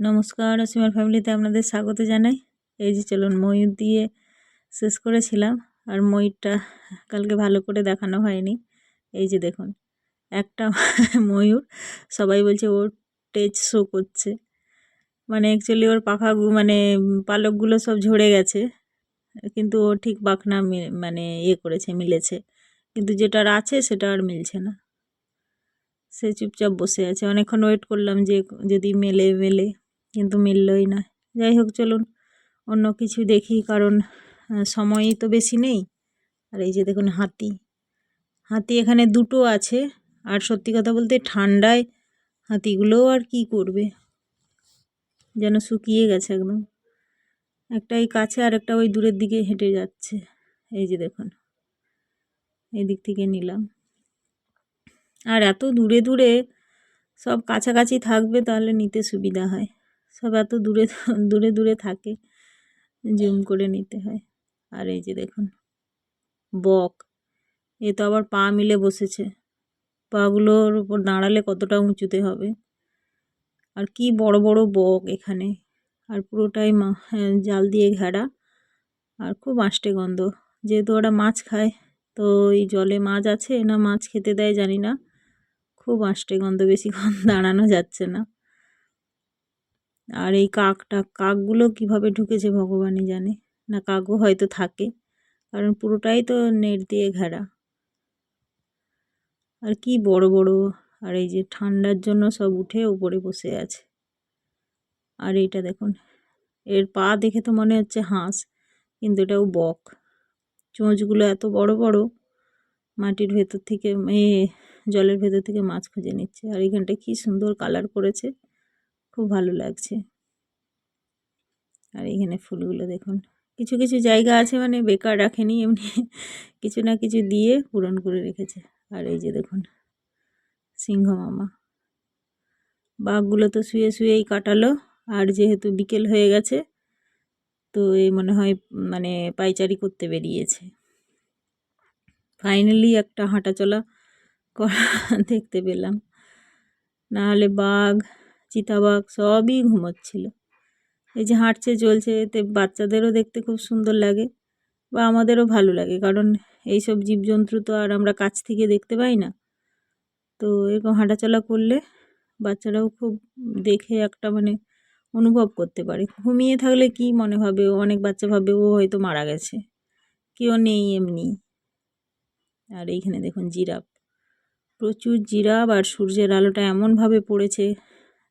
নমস্কার, অসীমার ফ্যামিলিতে আপনাদের স্বাগত জানাই। এই যে চলুন ময়ূর দিয়ে শেষ করেছিলাম, আর ময়ূরটা কালকে ভালো করে দেখানো হয়নি। এই যে দেখুন, একটা ময়ূর, সবাই বলছে ওর টেজ শো করছে। মানে অ্যাকচুয়ালি ওর পাখা মানে পালকগুলো সব ঝরে গেছে, কিন্তু ও ঠিক পাখনা মানে ইয়ে করেছে, মিলেছে। কিন্তু যেটার আছে সেটা আর মিলছে না। সে চুপচাপ বসে আছে। অনেকক্ষণ ওয়েট করলাম যে যদি মেলে মেলে। কিন্তু মিললই না। যাই হোক, চলুন অন্য কিছু দেখি, কারণ সময়ই তো বেশি নেই। আর এই যে দেখুন হাতি। হাতি এখানে দুটো আছে, আর সত্যি কথা বলতে ঠান্ডায় হাতিগুলোও আর কি করবে? যেন শুকিয়ে গেছে একদম। একটা এই কাছে আর একটা ওই দূরের দিকে হেঁটে যাচ্ছে। এই যে দেখুন এই দিক থেকে নিলাম। আর এত দূরে দূরে সব কাছাকাছি থাকবে, তাহলে নিতে সুবিধা হয়। সব এত দূরে দূরে দূরে থাকে জুম করে নিতে হয়। আর এই যে দেখুন বক এ তো আবার পা মিলে বসেছে। পাগুলোর উপর দাঁড়ালে কতটা উঁচুতে হবে। আর কি বড় বড় বক এখানে। আর পুরোটাই হ্যাঁ, জাল দিয়ে ঘেরা। আর খুব আষ্টে গন্ধ। যেহেতু ওরা মাছ খায় তো এই জলে মাছ আছে না মাছ খেতে দেয় জানি না। খুব আষ্টে গন্ধ বেশিক্ষণ দাঁড়ানো যাচ্ছে না। আর এই কাকটা কাকগুলো কীভাবে ঢুকেছে ভগবানই জানে। না, কাকও হয়তো থাকে, কারণ পুরোটাই তো নেট দিয়ে ঘেরা। আর কি বড় বড়, আর এই যে ঠান্ডার জন্য সব উঠে উপরে বসে আছে। আর এইটা দেখুন, এর পা দেখে তো মনে হচ্ছে হাঁস, কিন্তু এটাও বক। চোঁচগুলো এত বড় বড়, মাটির ভেতর থেকে, এ, জলের ভেতর থেকে মাছ খুঁজে নিচ্ছে। আর এখানটা কী সুন্দর কালার করেছে। খুব ভালো লাগছে। আর এখানে ফুলগুলো দেখুন, কিছু কিছু জায়গা আছে মানে বেকার রাখেনি, এমনি কিছু না কিছু দিয়ে পূরণ করে রেখেছে। আর এই যে দেখুন, সিংহ মামা। বাঘগুলো তো শুয়ে শুয়েই কাটালো, আর যেহেতু বিকেল হয়ে গেছে, তো এই মনে হয় মানে পাইচারি করতে বেরিয়েছে। ফাইনালি একটা হাঁটা চলা করা দেখতে পেলাম। নাহলে বাঘ চিতাবাঘ সবই ঘুমোচ্ছিল। এই যে হাঁটছে, চলছে, এতে বাচ্চাদেরও দেখতে খুব সুন্দর লাগে বা আমাদেরও ভালো লাগে। কারণ এইসব জীবজন্তু তো আর আমরা কাছ থেকে দেখতে পাই না। তো এরকম হাঁটাচলা করলে বাচ্চারাও খুব দেখে একটা মানে অনুভব করতে পারে। ঘুমিয়ে থাকলে কি মনে হবে? অনেক বাচ্চা ভাবে ও হয়তো মারা গেছে। কেউ নেই এমনি। আর এইখানে দেখুন জিরাফ। প্রচুর জিরাফ আর সূর্যের আলোটা এমনভাবে পড়েছে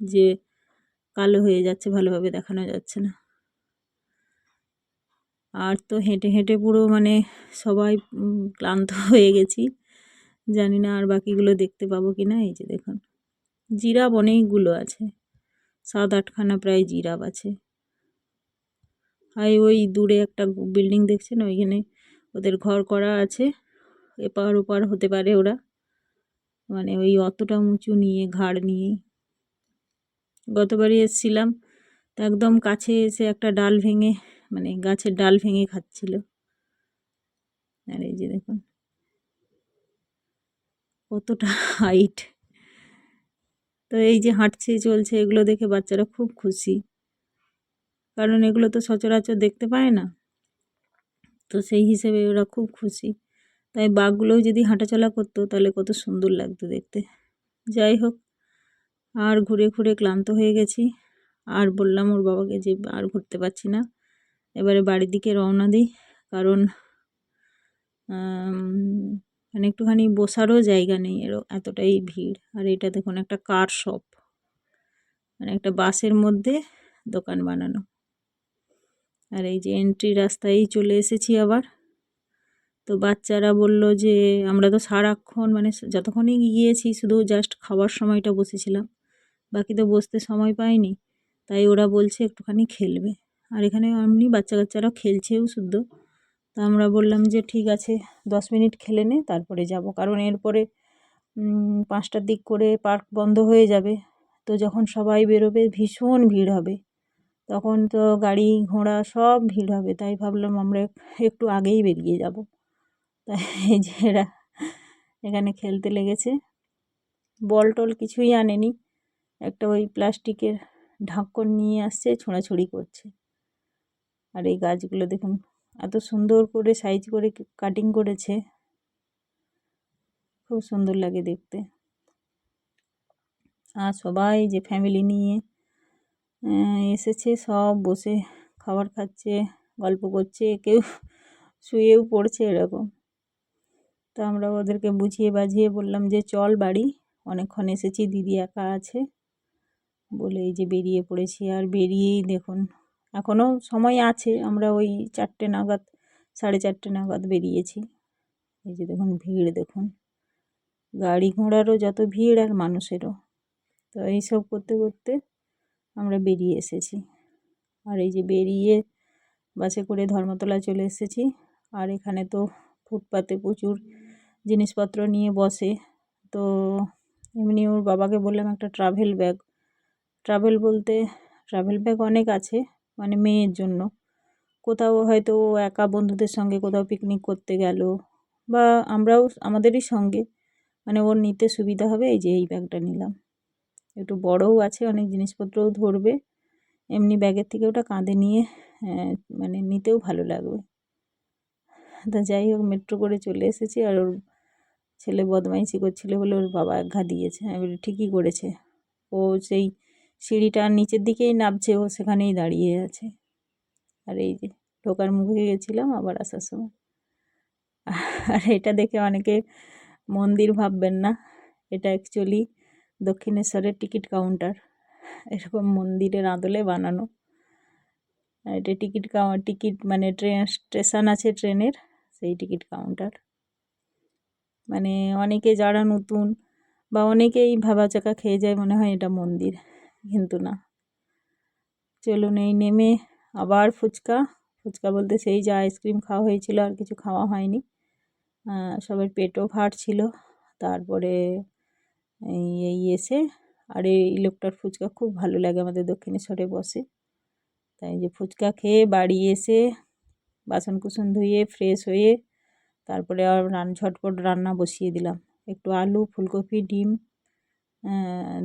যে কালো হয়ে যাচ্ছে, ভালোভাবে দেখানো যাচ্ছে না। আর তো হেঁটে হেঁটে পুরো মানে সবাই ক্লান্ত হয়ে গেছি। জানি না আর বাকিগুলো দেখতে পাবো কি না এই যে দেখুন। জিরাফ অনেকগুলো আছে। সাত আটখানা প্রায় জিরাফ আছে। আর ওই দূরে একটা বিল্ডিং দেখছেন? ওইখানে ওদের ঘর করা আছে। এপার ওপার হতে পারে ওরা। মানে ওই অতটা উঁচু নিয়ে, ঘাড় নিয়েই গতবারই এসেছিলাম। তো একদম কাছে এসে একটা ডাল ভেঙে মানে গাছের ডাল ভেঙে খাচ্ছিল। আর এই যে দেখুন। কতটা হাইট তো এই যে হাঁটছে, চলছে, এগুলো দেখে বাচ্চারা খুব খুশি। কারণ এগুলো তো সচরাচর দেখতে পায় না। তো সেই হিসেবে ওরা খুব খুশি। তাই বাঘগুলোও যদি হাঁটাচলা করতো, তাহলে কত সুন্দর লাগতো দেখতে। যাই হোক আর ঘুরে ঘুরে ক্লান্ত হয়ে গেছি। আর বললাম ওর বাবাকে যে আর ঘুরতে পারছি না। এবারে বাড়ির দিকে রওনা দিই। কারণ মানে একটুখানি বসারও জায়গা নেই। এরও এতটাই ভিড়। আর এটা দেখুন, একটা কার শপ। মানে একটা বাসের মধ্যে দোকান বানানো। আর এই যে এন্ট্রি রাস্তায় চলে এসেছি আবার। তো বাচ্চারা বলল যে, আমরা তো সারাক্ষণ মানে যতক্ষণই গিয়েছি, শুধু জাস্ট খাওয়ার সময়টা বসেছিলাম। বাকি তো বসতে সময় পাইনি তাই ওরা বলছে একটুখানি খেলবে। আর এখানে এমনি বাচ্চা কাচ্চারাও খেলছেও শুদ্ধ। তা আমরা বললাম যে ঠিক আছে, দশ মিনিট খেলে নে, তারপরে যাব। কারণ এরপরে পাঁচটার দিক করে পার্ক বন্ধ হয়ে যাবে। তো যখন সবাই বেরোবে, ভীষণ ভিড় হবে। তখন তো গাড়ি ঘোড়া সব ভিড় হবে। তাই ভাবলাম আমরা একটু আগেই বেরিয়ে যাব। তাই এই যে এরা এখানে খেলতে লেগেছে। বল টল কিছুই আনেনি। একটা ওই প্লাস্টিকের ঢাকন নিয়ে আসছে, ছোঁড়াছুড়ি করছে। আর এই গাছগুলো দেখুন, এত সুন্দর করে সাইজ করে কাটিং করেছে। খুব সুন্দর লাগে দেখতে। আর সবাই যে ফ্যামিলি নিয়ে এসেছে, সব বসে খাবার খাচ্ছে, গল্প করছে, কেউ শুয়েও পড়ছে এরকম। তো আমরা ওদেরকে বুঝিয়ে বাঝিয়ে বললাম যে, চল বাড়ি। অনেকক্ষণ এসেছি, দিদি একা আছে। বলে এই যে বেরিয়ে পড়েছি। আর বেরিয়েই দেখুন এখনও সময় আছে, আমরা ওই চারটে নাগাদ, সাড়ে চারটে নাগাদ বেরিয়েছি। এই যে দেখুন ভিড় দেখুন। গাড়ি ঘোড়ারও যত ভিড় আর মানুষেরও। তো এইসব করতে করতে আমরা বেরিয়ে এসেছি। আর এই যে বেরিয়ে বাসে করে ধর্মতলা চলে এসেছি। আর এখানে তো ফুটপাতে প্রচুর জিনিসপত্র নিয়ে বসে। তো এমনি ওর বাবাকে বললাম একটা ট্রাভেল ব্যাগ ট্রাভেল বলতে ট্রাভেল ব্যাগ অনেক আছে মানে মেয়ের জন্য। কোথাও হয়তো একা বন্ধুদের সঙ্গে কোথাও পিকনিক করতে গেল বা আমরাও আমাদেরই সঙ্গে মানে ওর নিতে সুবিধা হবে, এই যে এই ব্যাগটা নিলাম। একটু বড়ও আছে, অনেক জিনিসপত্রও ধরবে, এমনি ব্যাগের থেকে ওটা কাঁধে নিয়ে মানে নিতেও ভালো লাগবে। তা যাই হোক মেট্রো করে চলে এসেছি আর ওর ছেলে বদমাইশি করছিল বলে ওর বাবা এক ঘা দিয়েছে। ঠিকই করেছে। ও সেই সিঁড়িটার নিচের দিকেই নামছে, ও সেখানেই দাঁড়িয়ে আছে। আর এই যে ঢোকার মুখে গেছিলাম আবার আসার সময়। আর এটা দেখে অনেকে মন্দির ভাববেন না, এটা অ্যাকচুয়ালি দক্ষিণেশ্বরের টিকিট কাউন্টার এরকম মন্দিরের আদলে বানানো। এটা টিকিট টিকিট মানে ট্রেন স্টেশন আছে ট্রেনের, সেই টিকিট কাউন্টার মানে অনেকে যারা নতুন বা অনেকেই ভাবা চাকা খেয়ে যায় মনে হয় এটা মন্দির। কিন্তু না। চলুন এই নেমে আবার ফুচকা। ফুচকা বলতে সেই যে আইসক্রিম খাওয়া হয়েছিল, আর কিছু খাওয়া হয়নি। সবার পেটও ফাটছিল তারপরে এই এই এসে, আর এই লোকটার ফুচকা খুব ভালো লাগে আমাদের দক্ষিণেশ্বরে বসে। তাই যে ফুচকা খেয়ে বাড়ি এসে বাসন কুসন ধুয়ে ফ্রেশ হয়ে, তারপরে আর রান, ঝটপট রান্না বসিয়ে দিলাম। একটু আলু, ফুলকপি, ডিম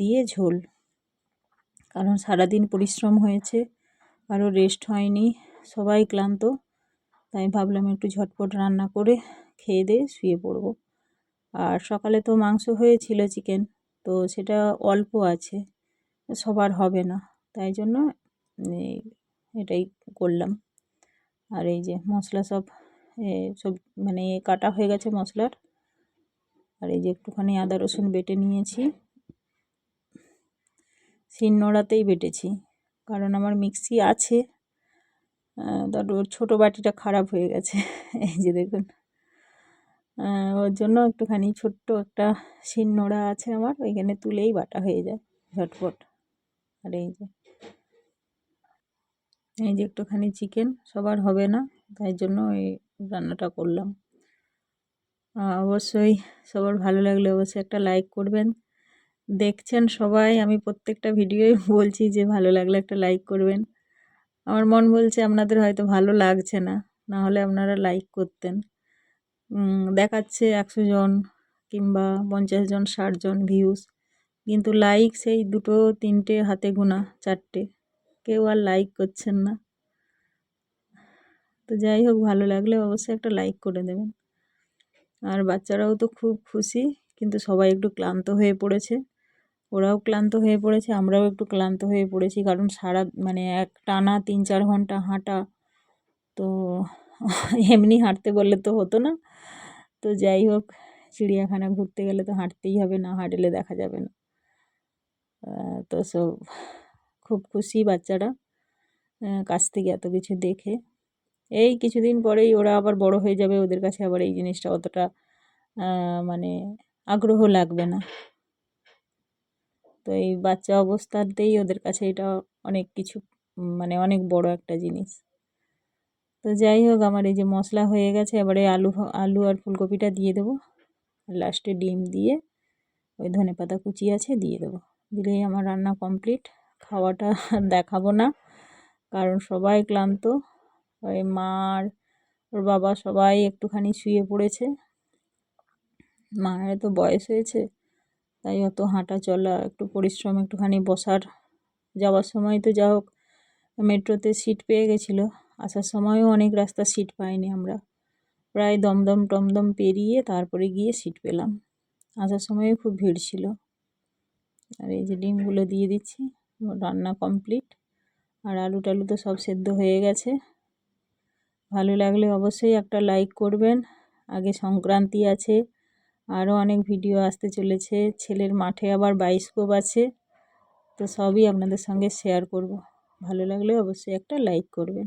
দিয়ে ঝোল। কারণ সারাদিন পরিশ্রম হয়েছে কারও রেস্ট হয়নি, সবাই ক্লান্ত। তাই ভাবলাম একটু ঝটপট রান্না করে খেয়ে দিয়ে শুয়ে পড়ব। আর সকালে তো মাংস হয়েছিল চিকেন তো সেটা অল্প আছে, সবার হবে না। তাই জন্য এটাই করলাম। আর এই যে মশলা সব সব মানে কাটা হয়ে গেছে মশলার। আর এই যে একটুখানি আদা রসুন বেটে নিয়েছি। শিলনোড়াতেই বেটেছি। কারণ আমার মিক্সি আছে। তার ওর ছোটো বাটিটা খারাপ হয়ে গেছে। এই যে দেখুন। ওর জন্য একটুখানি ছোট্ট একটা শিলনোড়া আছে আমার, ওইখানে তুলেই বাটা হয়ে যায় ঝটপট। আর এই যে। এই যে একটুখানি চিকেন, সবার হবে না, তাই জন্য এই রান্নাটা করলাম। অবশ্যই সবার ভালো লাগলে অবশ্যই একটা লাইক করবেন। দেখছেন সবাই, আমি প্রত্যেকটা ভিডিওই বলছি যে ভালো লাগলে একটা লাইক করবেন। আমার মন বলছে আপনাদের হয়তো ভালো লাগছে না না হলে আপনারা লাইক করতেন। দেখাচ্ছে একশো জন কিংবা পঞ্চাশ জন, ষাট জন ভিউস কিন্তু লাইক সেই দুটো, তিনটে হাতে গোনা, চারটে। কেউ আর লাইক করছেন না। তো যাই হোক, ভালো লাগলে অবশ্যই একটা লাইক করে দেবেন। আর বাচ্চারাও তো খুব খুশি, কিন্তু সবাই একটু ক্লান্ত হয়ে পড়েছে। ওরাও ক্লান্ত হয়ে পড়েছে, আমরাও একটু ক্লান্ত হয়ে পড়েছি। কারণ সারা মানে এক টানা তিন চার ঘণ্টা হাঁটা তো এমনি হাঁটতে বললে তো হতো না। তো যাই হোক, চিড়িয়াখানা ঘুরতে গেলে তো হাঁটতেই হবে, না হাঁটলে দেখা যাবে না। তো সব খুব খুশি বাচ্চারা কাছ থেকে এত কিছু দেখে। এই কিছুদিন পরেই ওরা আবার বড় হয়ে যাবে, ওদের কাছে আবার এই জিনিসটা অতটা মানে আগ্রহ লাগবে না। তো এই বাচ্চা অবস্থাতেই ওদের কাছে এটা অনেক কিছু মানে অনেক বড় একটা জিনিস। তো যাই হোক, আমার এই যে মশলা হয়ে গেছে, এবারে আলু আলু আর ফুলকপিটা দিয়ে দেবো। লাস্টে ডিম দিয়ে ওই ধনে পাতা কুচি আছে দিয়ে দেবো। দিলেই আমার রান্না কমপ্লিট খাওয়াটা দেখাবো না, কারণ সবাই ক্লান্ত। ওই মার ওর বাবা সবাই একটুখানি শুয়ে পড়েছে। মায়ের তো বয়স হয়েছে। তাই অত হাঁটা চলা একটু পরিশ্রম, একটুখানি বসার যাওয়ার সময় তো যা হোক, মেট্রোতে সিট পেয়ে গেছিল। আসার সময়ও অনেক রাস্তা সিট পাইনি আমরা। প্রায় দমদম টমদম পেরিয়ে তারপরে গিয়ে সিট পেলাম। আসার সময়ও খুব ভিড় ছিল। আর এই যে ডিমগুলো দিয়ে দিচ্ছি, রান্না কমপ্লিট আর আলু টালু তো সব সেদ্ধ হয়ে গেছে। ভালো লাগলে অবশ্যই একটা লাইক করবেন। আগে সংক্রান্তি আছে আরও অনেক ভিডিও আসতে চলেছে। ছেলের মাঠে আবার বাইস্কোপ আছে। তো সবই আপনাদের সঙ্গে শেয়ার করব। ভালো লাগলে অবশ্যই একটা লাইক করবেন।